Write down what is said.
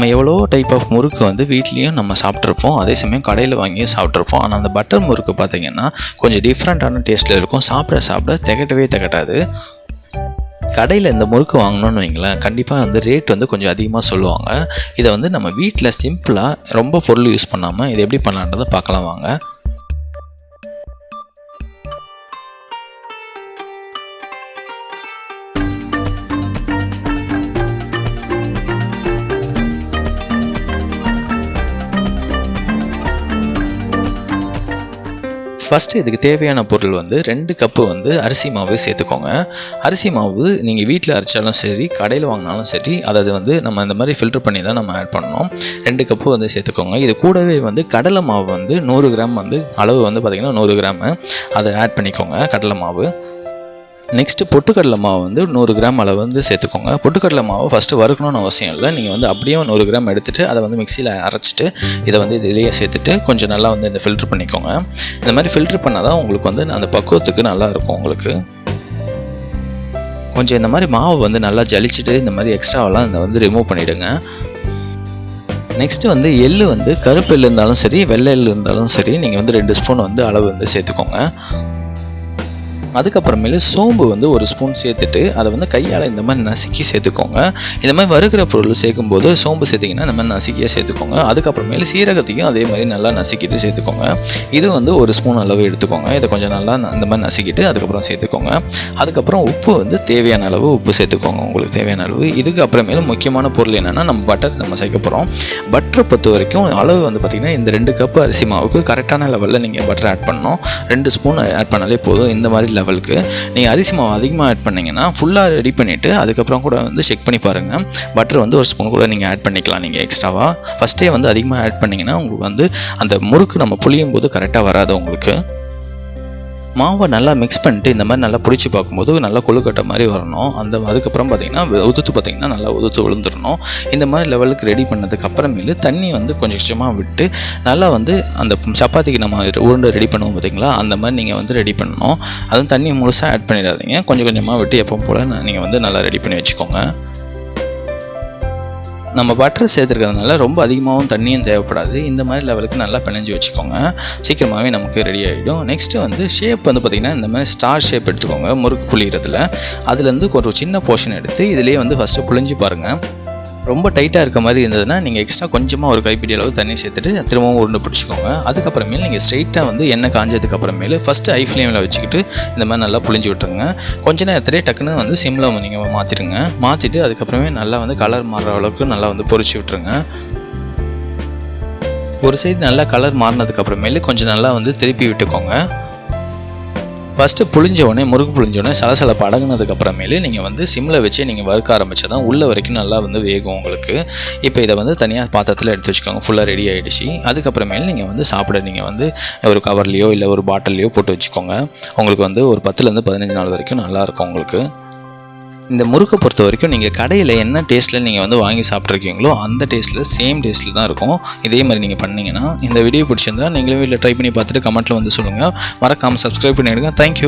நம்ம எவ்வளோ type of முறுக்கு வந்து வீட்லேயும் நம்ம சாப்பிட்ருப்போம் அதே சமயம் கடையில் வாங்கியும் சாப்பிட்ருப்போம் ஆனால் அந்த பட்டர் முறுக்கு பார்த்தீங்கன்னா கொஞ்சம் டிஃப்ரெண்ட்டான டேஸ்ட்டில் இருக்கும். சாப்பிட சாப்பிட திகட்டவே திகட்டாது. கடையில் இந்த முறுக்கு வாங்கினோன்னு வைங்களேன் கண்டிப்பாக வந்து ரேட் வந்து கொஞ்சம் அதிகமாக சொல்லுவாங்க. இதை வந்து நம்ம வீட்டில் சிம்பிளாக ரொம்ப பொருள் யூஸ் பண்ணாமல் இதை எப்படி பண்ணலான்றதை பார்க்கலாம் வாங்க. ஃபஸ்ட்டு இதுக்கு தேவையான பொருள் வந்து ரெண்டு கப்பு வந்து அரிசி மாவு சேர்த்துக்கோங்க. அரிசி மாவு நீங்கள் வீட்டில் அரைச்சாலும் சரி கடையில் வாங்கினாலும் சரி அதாவது வந்து நம்ம இந்த மாதிரி ஃபில்டர் பண்ணி தான் நம்ம ஆட் பண்ணணும். ரெண்டு கப்பு வந்து சேர்த்துக்கோங்க. இது கூடவே வந்து கடலை மாவு வந்து நூறு கிராம் வந்து அளவு வந்து பார்த்திங்கன்னா நூறு கிராமு. அதை ஆட் பண்ணிக்கோங்க கடலை மாவு. நெக்ஸ்ட்டு பொட்டுக்கடலை மாவு வந்து நூறு கிராம் அளவு வந்து சேர்த்துக்கோங்க. பொட்டுக்கடலை மாவு ஃபஸ்ட்டு வறுக்கணும்னு அவசியம் இல்லை. நீங்கள் வந்து அப்படியே நூறு கிராம் எடுத்துகிட்டு அதை வந்து மிக்சியில் அரைச்சிட்டு இதை வந்து இதிலேயே சேர்த்துட்டு கொஞ்சம் நல்லா வந்து இந்த ஃபில்ட்ரு பண்ணிக்கோங்க. இந்த மாதிரி ஃபில்ட்ரு பண்ணால் தான் உங்களுக்கு வந்து அந்த பக்குவத்துக்கு நல்லா இருக்கும் உங்களுக்கு. கொஞ்சம் இந்த மாதிரி மாவு வந்து நல்லா ஜலிச்சுட்டு இந்த மாதிரி எக்ஸ்ட்ராவெல்லாம் இதை வந்து ரிமூவ் பண்ணிவிடுங்க நெக்ஸ்ட்டு வந்து எள்ளு வந்து கருப்பு எள்ளு இருந்தாலும் சரி வெள்ளை எள்ளு இருந்தாலும் சரி நீங்கள் வந்து ரெண்டு ஸ்பூன் வந்து அளவு வந்து சேர்த்துக்கோங்க. அதுக்கப்புறமேலு சோம்பு வந்து ஒரு ஸ்பூன் சேர்த்துட்டு அதை வந்து கையால் இந்த மாதிரி நசுக்கி சேர்த்துக்கோங்க. இந்த மாதிரி வறுக்கிற பொருள் சேர்க்கும்போது சோம்பு சேர்த்திங்கன்னா இந்த மாதிரி நசுக்கியாக சேர்த்துக்கோங்க. அதுக்கப்புறமேலு சீரகத்தையும் அதே மாதிரி நல்லா நசுக்கிட்டு சேர்த்துக்கோங்க. இது வந்து ஒரு ஸ்பூன் அளவு எடுத்துக்கோங்க. இதை கொஞ்சம் நல்லா இந்த மாதிரி நசுக்கிட்டு அதுக்கப்புறம் சேர்த்துக்கோங்க. அதுக்கப்புறம் உப்பு வந்து தேவையான அளவு உப்பு சேர்த்துக்கோங்க. உங்களுக்கு தேவையான அளவு. இதுக்கு அப்புறமேலும் முக்கியமான பொருள் என்னென்னா நம்ம பட்டர் நம்ம சேர்க்க போகிறோம் பட்டரை பொறுத்த வரைக்கும் அளவு வந்து பார்த்திங்கன்னா இந்த ரெண்டு கப்பு அரிசி மாவுக்கு கரெக்டான லெவலில் நீங்கள் பட்டர் ஆட் பண்ணணும். ரெண்டு ஸ்பூன் ஆட் பண்ணாலே போதும். இந்த மாதிரி லெவலுக்கு நீங்கள் அரிசி மாவு அதிகமாக ஆட் பண்ணிங்கன்னா ஃபுல்லாக ரெடி பண்ணிவிட்டு அதுக்கப்புறம் கூட வந்து செக் பண்ணி பாருங்கள் பட்டர் வந்து ஒரு ஸ்பூன் கூட நீங்கள் ஆட் பண்ணிக்கலாம் நீங்கள் எக்ஸ்ட்ராவாக ஃபஸ்ட்டே வந்து அதிகமாக ஆட் பண்ணிங்கன்னா உங்களுக்கு வந்து அந்த முறுக்கு நம்ம புளியும் போது கரெக்டாக வராது உங்களுக்கு. மாவை நல்லா மிக்ஸ் பண்ணிட்டு இந்த மாதிரி நல்லா பிடிச்சி பார்க்கும்போது நல்லா கொழுக்கட்டை மாதிரி வரணும். அந்த அதுக்கப்புறம் பார்த்தீங்கன்னா உதுத்து பார்த்தீங்கன்னா நல்லா உதுத்து விழுந்துடணும். இந்த மாதிரி லெவலுக்கு ரெடி பண்ணதுக்கு அப்புறமேலு தண்ணி வந்து கொஞ்சம் கொஞ்சமாக விட்டு நல்லா வந்து அந்த சப்பாத்திக்கு நம்ம உருண்டை ரெடி பண்ணுவோம் பார்த்தீங்களா? அந்த மாதிரி நீங்கள் வந்து ரெடி பண்ணணும். அதுவும் தண்ணி முழுசாக ஆட் பண்ணிடாதீங்க. கொஞ்சம் கொஞ்சமாக விட்டு எப்போ போல் நீங்கள் வந்து நல்லா ரெடி பண்ணி வச்சுக்கோங்க. நம்ம பட்டர் சேர்த்துருக்கிறதுனால ரொம்ப அதிகமாகவும் தண்ணியும் தேவைப்படாது. இந்த மாதிரி லெவலுக்கு நல்லா பிணைஞ்சு வச்சுக்கோங்க. சீக்கிரமாகவே நமக்கு ரெடி ஆகிடும் நெக்ஸ்ட்டு வந்து ஷேப் வந்து பார்த்திங்கன்னா இந்த மாதிரி ஸ்டார் ஷேப் எடுத்துக்கோங்க. முறுக்கு புளியறதுல அதுலேருந்து ஒரு சின்ன போர்ஷன் எடுத்து இதுலேயே வந்து ஃபஸ்ட்டு புளிஞ்சு பாருங்கள் ரொம்ப டைட்டாக இருக்க மாதிரி இருந்ததுன்னா நீங்கள் எக்ஸ்ட்ரா கொஞ்சமாக ஒரு கைப்பிடி அளவு தண்ணி சேர்த்துட்டு திரும்பவும் உருண்டு பிடிச்சிக்கோங்க. அதுக்கப்புறமேல் நீங்கள் ஸ்ட்ரைட்டாக வந்து எண்ணெய் காஞ்சதுக்கு அப்புறமேலு ஃபஸ்ட்டு ஐ ஃப்ளேமில் வச்சுக்கிட்டு இந்த மாதிரி நல்லா புளிஞ்சு விட்டுருங்க. கொஞ்ச நேரத்திலே டக்குன்னு வந்து சிம்மில் நீங்கள் மாற்றிடுங்க மாற்றிட்டு அதுக்கப்புறமே நல்லா வந்து கலர் மாறுற அளவுக்கு நல்லா வந்து பொறிச்சு விட்டுருங்க. ஒரு சைடு நல்லா கலர் மாறினதுக்கு அப்புறமேலு கொஞ்சம் நல்லா வந்து திருப்பி விட்டுக்கோங்க. ஃபஸ்ட்டு புளிஞ்சோடனே முறுக்கு புளிஞ்சோடனே சலசலப்பு அடங்கினதுக்கு அப்புறமேலே நீங்கள் வந்து சிம்மில் வச்சு நீங்கள் வறுக்க ஆரம்பிச்சா தான் உள்ள வரைக்கும் நல்லா வந்து வேகும் உங்களுக்கு. இப்போ இதை வந்து தனியாக பாத்திரத்தில் எடுத்து வச்சுக்கோங்க ஃபுல்லாக ரெடி ஆகிடுச்சு அதுக்கப்புறமேலே நீங்கள் வந்து சாப்பிட நீங்கள் வந்து ஒரு கவர்லேயோ இல்லை ஒரு பாட்டில்லையோ போட்டு வச்சுக்கோங்க. உங்களுக்கு வந்து ஒரு பத்துலேருந்து பதினஞ்சு நாள் வரைக்கும் நல்லாயிருக்கும் உங்களுக்கு. இந்த முறுக்கை பொறுத்த வரைக்கும் நீங்கள் கடையில் என்ன டேஸ்ட்டில் நீங்கள் வந்து வாங்கி சாப்பிட்ருக்கீங்களோ அந்த டேஸ்ட்டில் சேம் டேஸ்ட்டில் தான் இருக்கும். இதே மாதிரி நீங்கள் பண்ணிங்கன்னா இந்த வீடியோ பிடிச்சிருந்தா நீங்களும் வீட்டில் ட்ரை பண்ணி பார்த்துட்டு கமெண்ட்டில் வந்து சொல்லுங்கள் மறக்காமல் சப்ஸ்கிரைப் பண்ணிவிடுங்க தேங்க்யூ